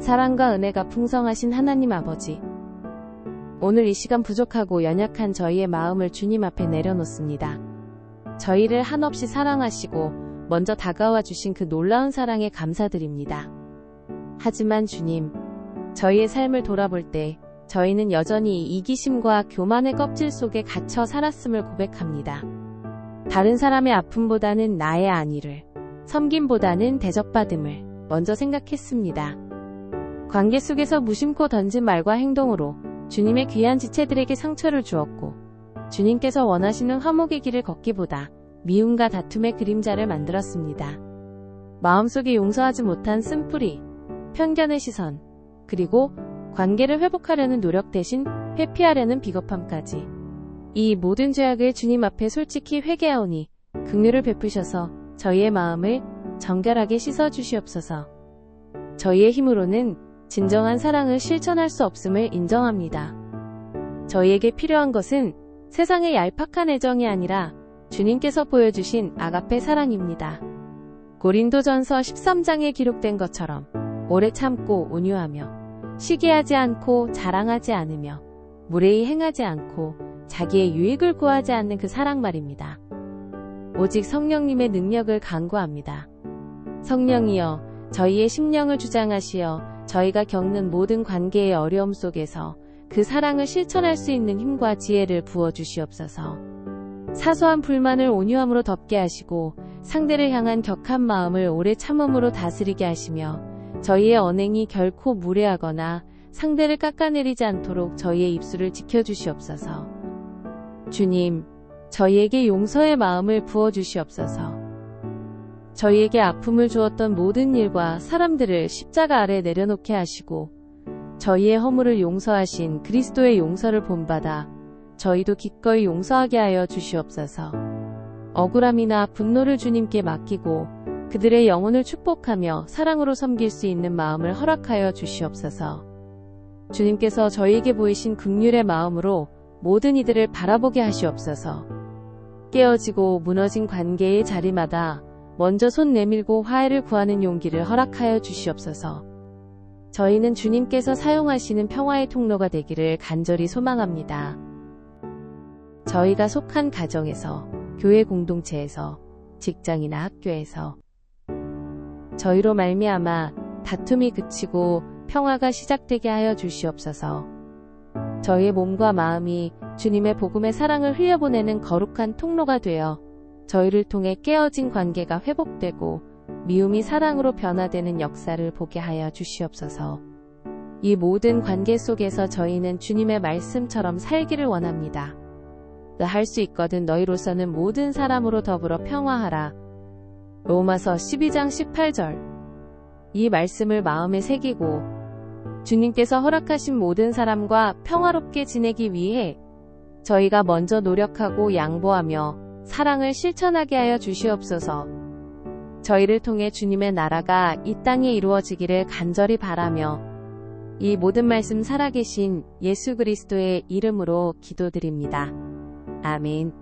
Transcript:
사랑과 은혜가 풍성하신 하나님 아버지. 오늘 이 시간 부족하고 연약한 저희의 마음을 주님 앞에 내려놓습니다. 저희를 한없이 사랑하시고 먼저 다가와 주신 그 놀라운 사랑에 감사드립니다. 하지만 주님, 저희의 삶을 돌아볼 때 저희는 여전히 이기심과 교만의 껍질 속에 갇혀 살았음을 고백합니다. 다른 사람의 아픔보다는 나의 안위를, 섬김보다는 대접받음을 먼저 생각했습니다. 관계 속에서 무심코 던진 말과 행동으로 주님의 귀한 지체들에게 상처를 주었고, 주님께서 원하시는 화목의 길을 걷기보다 미움과 다툼의 그림자를 만들었습니다. 마음속에 용서하지 못한 쓴뿌리, 편견의 시선, 그리고 관계를 회복하려는 노력 대신 회피하려는 비겁함까지 이 모든 죄악을 주님 앞에 솔직히 회개하오니 긍휼을 베푸셔서 저희의 마음을 정결하게 씻어 주시옵소서. 저희의 힘으로는 진정한 사랑을 실천할 수 없음을 인정합니다. 저희에게 필요한 것은 세상의 얄팍한 애정이 아니라 주님께서 보여주신 아가페 사랑입니다. 고린도전서 13장에 기록된 것처럼 오래 참고 온유하며 시기하지 않고 자랑하지 않으며 무례히 행하지 않고 자기의 유익을 구하지 않는 그 사랑 말입니다. 오직 성령님의 능력을 간구합니다. 성령이여 저희의 심령을 주장하시어 저희가 겪는 모든 관계의 어려움 속에서 그 사랑을 실천할 수 있는 힘과 지혜를 부어주시옵소서. 사소한 불만을 온유함으로 덮게 하시고 상대를 향한 격한 마음을 오래 참음으로 다스리게 하시며 저희의 언행이 결코 무례하거나 상대를 깎아내리지 않도록 저희의 입술을 지켜주시옵소서. 주님, 저희에게 용서의 마음을 부어주시옵소서. 저희에게 아픔을 주었던 모든 일과 사람들을 십자가 아래 내려놓게 하시고 저희의 허물을 용서하신 그리스도의 용서를 본받아 저희도 기꺼이 용서하게 하여 주시옵소서. 억울함이나 분노를 주님께 맡기고 그들의 영혼을 축복하며 사랑으로 섬길 수 있는 마음을 허락하여 주시옵소서. 주님께서 저희에게 보이신 극률의 마음으로 모든 이들을 바라보게 하시옵소서. 깨어지고 무너진 관계의 자리마다 먼저 손 내밀고 화해를 구하는 용기를 허락하여 주시옵소서. 저희는 주님께서 사용하시는 평화의 통로가 되기를 간절히 소망합니다. 저희가 속한 가정에서, 교회 공동체에서, 직장이나 학교에서 저희로 말미암아 다툼이 그치고 평화가 시작되게 하여 주시옵소서. 저희의 몸과 마음이 주님의 복음의 사랑을 흘려보내는 거룩한 통로가 되어 저희를 통해 깨어진 관계가 회복되고 미움이 사랑으로 변화되는 역사를 보게 하여 주시옵소서. 이 모든 관계 속에서 저희는 주님의 말씀처럼 살기를 원합니다. 할 수 있거든 너희로서는 모든 사람으로 더불어 평화하라. 로마서 12장 18절. 이 말씀을 마음에 새기고 주님께서 허락하신 모든 사람과 평화롭게 지내기 위해 저희가 먼저 노력하고 양보하며 사랑을 실천하게 하여 주시옵소서. 저희를 통해 주님의 나라가 이 땅에 이루어지기를 간절히 바라며 이 모든 말씀 살아계신 예수 그리스도의 이름으로 기도드립니다. 아멘.